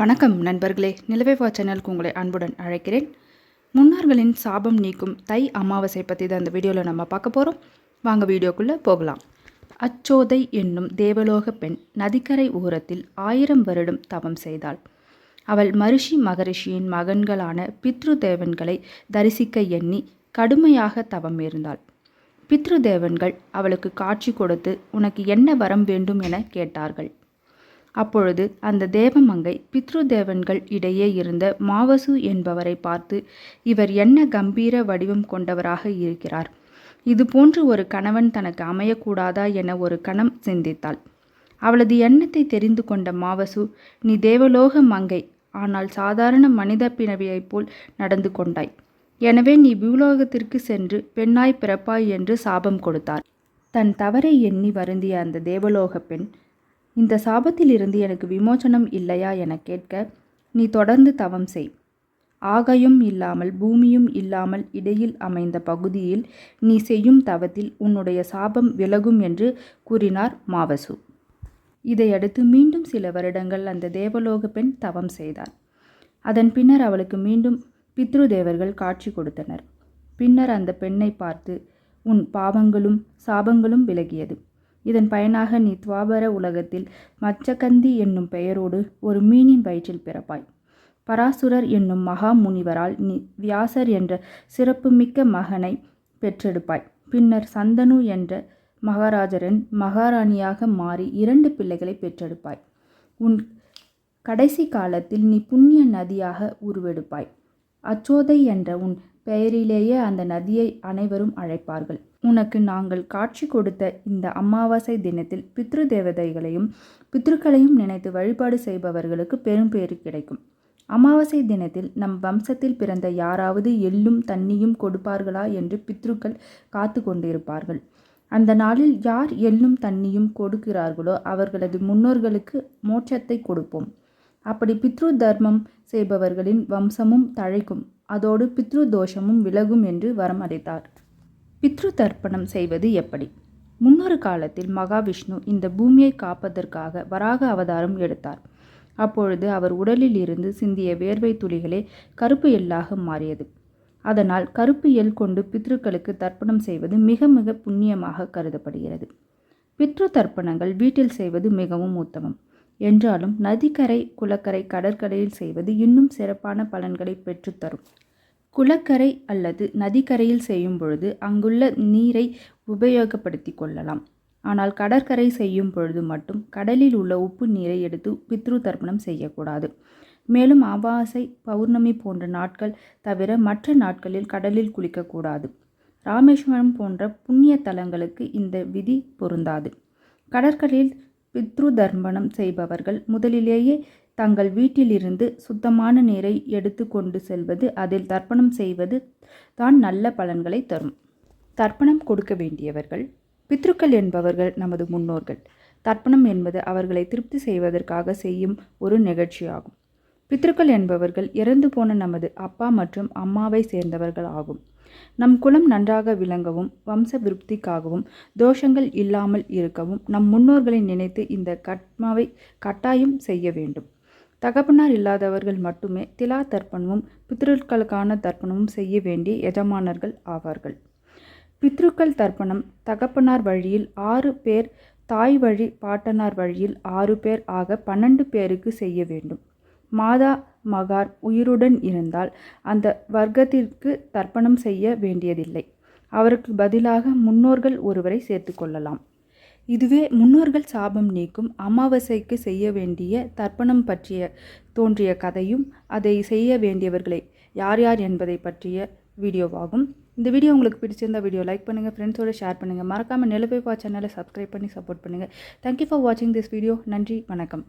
வணக்கம் நண்பர்களே. நிலவேவா சேனலுக்கு உங்களை அன்புடன் அழைக்கிறேன். முன்னோர்களின் சாபம் நீக்கும் தை அமாவாசை பற்றி தான் இந்த வீடியோவில் நம்ம பார்க்க போகிறோம் வாங்க வீடியோக்குள்ளே போகலாம். அச்சோதை என்னும் தேவலோக பெண் நதிக்கரை ஓரத்தில் ஆயிரம் வருடம் தவம் செய்தாள். அவள் மரிஷி மகரிஷியின் மகன்களான பித்ரு தேவன்களை தரிசிக்க எண்ணி கடுமையாக தவம் இருந்தாள். பித்ரு தேவன்கள் அவளுக்கு காட்சி கொடுத்து உனக்கு என்ன வரம் வேண்டும் என கேட்டார்கள். அப்பொழுது அந்த தேவமங்கை பித்ரு தேவன்கள் இடையே இருந்த மாவசு என்பவரை பார்த்து இவர் என்ன கம்பீர வடிவம் கொண்டவராக இருக்கிறார்? இது போன்று ஒரு கணவன் தனக்கு அமையக்கூடாதா என ஒரு கணம் சிந்தித்தாள். அவளது எண்ணத்தை தெரிந்து கொண்ட மாவசு நீ தேவலோக மங்கை ஆனால் சாதாரண மனித பிணவியைப் போல் நடந்து கொண்டாய். எனவே நீ பூலோகத்திற்கு சென்று பெண்ணாய் பிறப்பாய் என்று சாபம் கொடுத்தார். தன் தவறை எண்ணி வருந்திய அந்த தேவலோக பெண் இந்த சாபத்திலிருந்து எனக்கு விமோசனம் இல்லையா என கேட்க நீ தொடர்ந்து தவம் செய். ஆகையும் இல்லாமல் பூமியும் இல்லாமல் இடையில் அமைந்த பகுதியில் நீ செய்யும் தவத்தில் உன்னுடைய சாபம் விலகும் என்று கூறினார் மாவசு. இதையடுத்து மீண்டும் சில வருடங்கள் அந்த தேவலோக பெண் தவம் செய்தார். அதன் பின்னர் அவளுக்கு மீண்டும் பித்ரு தேவர்கள் காட்சி கொடுத்தனர். பின்னர் அந்த பெண்ணை பார்த்து உன் பாவங்களும் சாபங்களும் விலகியது. இதன் பயனாக நீ துவாபர உலகத்தில் மச்சகந்தி என்னும் பெயரோடு ஒரு மீனின் வயிற்றில் பிறப்பாய். பராசுரர் என்னும் மகா முனிவரால் நீ வியாசர் என்ற சிறப்புமிக்க மகனை பெற்றெடுப்பாய். பின்னர் சந்தனு என்ற மகாராஜரின் மகாராணியாக மாறி இரண்டு பிள்ளைகளை பெற்றெடுப்பாய். உன் கடைசி காலத்தில் நீ புண்ணிய நதியாக உருவெடுப்பாய். அச்சோதை என்ற உன் பெயரிலேயே அந்த நதியை அனைவரும் அழைப்பார்கள். உனக்கு நாங்கள் காட்சி கொடுத்த இந்த அமாவாசை தினத்தில் பித்ரு தேவதைகளையும் பித்ருக்களையும் நினைத்து வழிபாடு செய்பவர்களுக்கு பெரும் பேறு கிடைக்கும். அமாவாசை தினத்தில் நம் வம்சத்தில் பிறந்த யாராவது எள்ளும் தண்ணியும் கொடுப்பார்களா என்று பித்ருக்கள் காத்து கொண்டிருப்பார்கள். அந்த நாளில் யார் எள்ளும் தண்ணியும் கொடுக்கிறார்களோ அவர்களது முன்னோர்களுக்கு மோட்சத்தை கொடுப்போம். அப்படி பித்ரு தர்மம் செய்பவர்களின் வம்சமும் தழைக்கும். அதோடு பித்ரு தோஷமும் விலகும் என்று வரம் அடைத்தார். பித்ரு தர்ப்பணம் செய்வது எப்படி? முன்னொரு காலத்தில் மகாவிஷ்ணு இந்த பூமியை காப்பதற்காக வராக அவதாரம் எடுத்தார். அப்பொழுது அவர் உடலில் இருந்து சிந்திய வேர்வை துளிகளே கருப்பு எல்லாக மாறியது. அதனால் கருப்பு எல் கொண்டு பித்ருக்களுக்கு தர்ப்பணம் செய்வது மிக மிக புண்ணியமாக கருதப்படுகிறது. பித்ரு தர்ப்பணங்கள் வீட்டில் செய்வது மிகவும் உத்தமம். என்றாலும் நதிக்கரை குளக்கரை கடற்கரையில் செய்வது இன்னும் சிறப்பான பலன்களை பெற்றுத்தரும் குளக்கரை அல்லது நதிக்கரையில் செய்யும் பொழுது அங்குள்ள நீரை உபயோகப்படுத்தி கொள்ளலாம். ஆனால் கடற்கரை செய்யும் பொழுது மட்டும் கடலில் உள்ள உப்பு நீரை எடுத்து பித்ரு தர்ப்பணம் செய்யக்கூடாது. மேலும் அமாவாசை பௌர்ணமி போன்ற நாட்கள் தவிர மற்ற நாட்களில் கடலில் குளிக்கக்கூடாது. ராமேஸ்வரம் போன்ற புண்ணிய தலங்களுக்கு இந்த விதி பொருந்தாது. கடற்கரையில் பித்ரு தர்ப்பணம் செய்பவர்கள் முதலிலேயே தங்கள் வீட்டிலிருந்து சுத்தமான நீரை எடுத்து கொண்டு செல்வது அதில் தர்ப்பணம் செய்வது தான் நல்ல பலன்களை தரும். தர்ப்பணம் கொடுக்க வேண்டியவர்கள் பித்ருக்கள் என்பவர்கள் நமது முன்னோர்கள். தர்ப்பணம் என்பது அவர்களை திருப்தி செய்வதற்காக செய்யும் ஒரு நிகழ்ச்சியாகும். பித்ருக்கள் என்பவர்கள் இறந்து போன நமது அப்பா மற்றும் அம்மாவை சேர்ந்தவர்கள் ஆகும். நம் குலம் நன்றாக விளங்கவும் வம்ச விருப்திக்காகவும் தோஷங்கள் இல்லாமல் இருக்கவும் நம் முன்னோர்களை நினைத்து இந்த கட்மாவை கட்டாயம் செய்ய வேண்டும். தகப்பனார் இல்லாதவர்கள் மட்டுமே திலா தர்ப்பணமும் பித்ருக்களுக்கான தர்ப்பணமும் செய்ய வேண்டிய எஜமானர்கள் ஆவார்கள். பித்ருக்கள் தர்ப்பணம் தகப்பனார் வழியில் ஆறு பேர் தாய் வழி பாட்டனார் வழியில் ஆறு பேர் ஆக பன்னெண்டு பேருக்கு செய்ய வேண்டும். மாதா மகார் உயிருடன் இருந்தால் அந்த வர்க்கத்திற்கு தர்ப்பணம் செய்ய வேண்டியதில்லை. அவருக்கு பதிலாக முன்னோர்கள் ஒருவரை சேர்த்து கொள்ளலாம். இதுவே முன்னோர்கள் சாபம் நீக்கும் அமாவாசைக்கு செய்ய வேண்டிய தர்ப்பணம் பற்றிய தோன்றிய கதையும் அதை செய்ய வேண்டியவர்களை யார் யார் என்பதை பற்றிய வீடியோவாகும். இந்த வீடியோ உங்களுக்கு பிடிச்சிருந்த வீடியோ லைக் பண்ணுங்கள் ஃப்ரெண்ட்ஸோடு ஷேர் பண்ணுங்கள் மறக்காமல் நிலப்பேப்பா சேனலை சப்ஸ்கிரைப் பண்ணி சப்போர்ட் பண்ணுங்கள் தேங்க்யூ ஃபார் வாட்சிங் திஸ் வீடியோ நன்றி வணக்கம்.